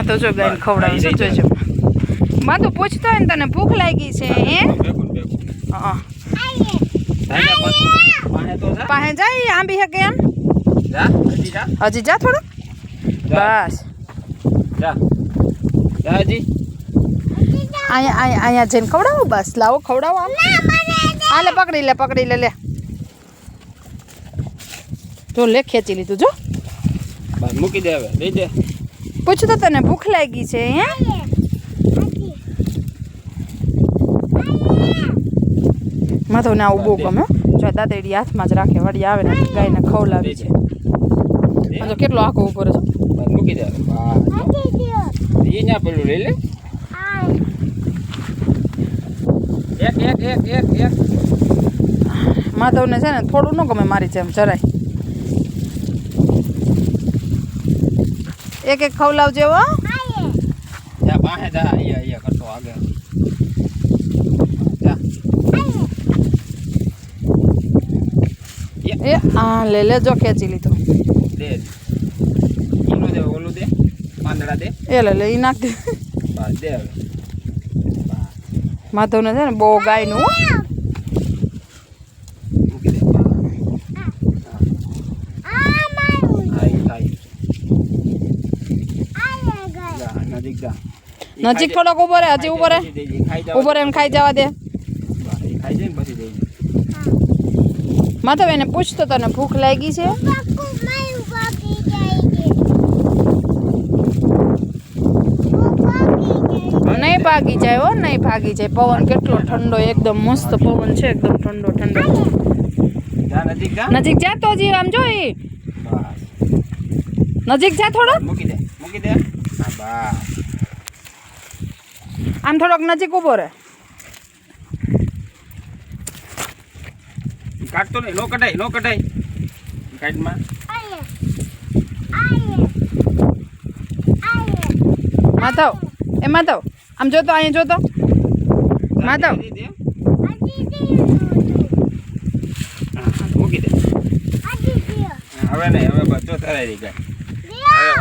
માં તો જો ગાયને ખવડાવે જોજો માં તો પૂછતો હોય ને તને ભૂખ લાગી છે હે પાસે- જાય આંબી હકે એમ? હજી જા. થોડું? બસ. અહીંયા અહીંયા જઈને ખવડાવો બસ. લાવો ખવડાવો હા લે પકડી લે પકડી લે લે. જો લે ખેંચી લીધું જો. બસ મૂકી દે હવે. લઈ દે. પૂછું તો તને ભૂખ લાગી છે હે? માધવને આવું બહુ ગમે જો દાદેડી હાથમાં જ રાખે વળી આવે ને ગાયને ખવડાવી છે. જો કેટલો આખો ઉપર છે. મૂકી દે. ઈ ન્યા પેલું લઈ લે. એક એક એક એક એક. માધવને છે ને થોડું ન ગમે મારી જેમ જરાય. એક એક ખવડાવજે હો. જા બાહે જા અહીંયા અહીંયા કરતો આગળ. એ હા લે લે જો ખેંચી લીધો. દે. ઈનો દે ઓલું દે પાંદડા દે. એ લે લે એ નાખ દે. બસ દે હવે. માધવને છે ને બહુ ગાયનું હો. મૂકી દે બસ. આઈ ખાઈ જા નજીક જા નજીક થોડોક ઊભો રહે હજી ઊભો રહે. ઊભો રહે એમ ખાઈ જવા દે. માથો ખાઈ જાય ને પછી દેજે. માધવ એને પૂછતો તને ભૂખ લાગી છે? નહીં ભાગી જાય હો નહીં ભાગી જાય. પવન કેટલો ઠંડો એકદમ મસ્ત પવન છે એકદમ ઠંડો ઠંડો. નજીક જા. તો હજી આમ જો નજીક જા થોડો. મૂકી દે મૂકી દે. હા બસ આમ થોડોક નજીક ઊભો રહે. કાઢતો નહીં નો કઢાય નો કઢાય. ગાઈડમાં માધવ એ માધવ આમ જોતો અહીંયા જોતો? માધવ. મૂકી દે. હવે નહીં હવે જો તરાઈ રહી ગાય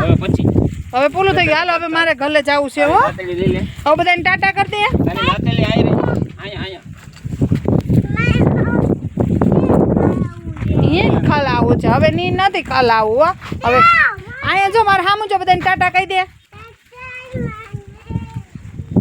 હવે પછી. હવે પૂરું થઈ ગયું. હાલો હવે મારે ઘરે જવું છે હો. હવે બધાને ટાટા કરી દે ખાલ આવું છે. હવે ની નથી ખાલ આવું હો. હવે અહીંયા જો મારે સામું જો બધાને ટાટા કહી દે.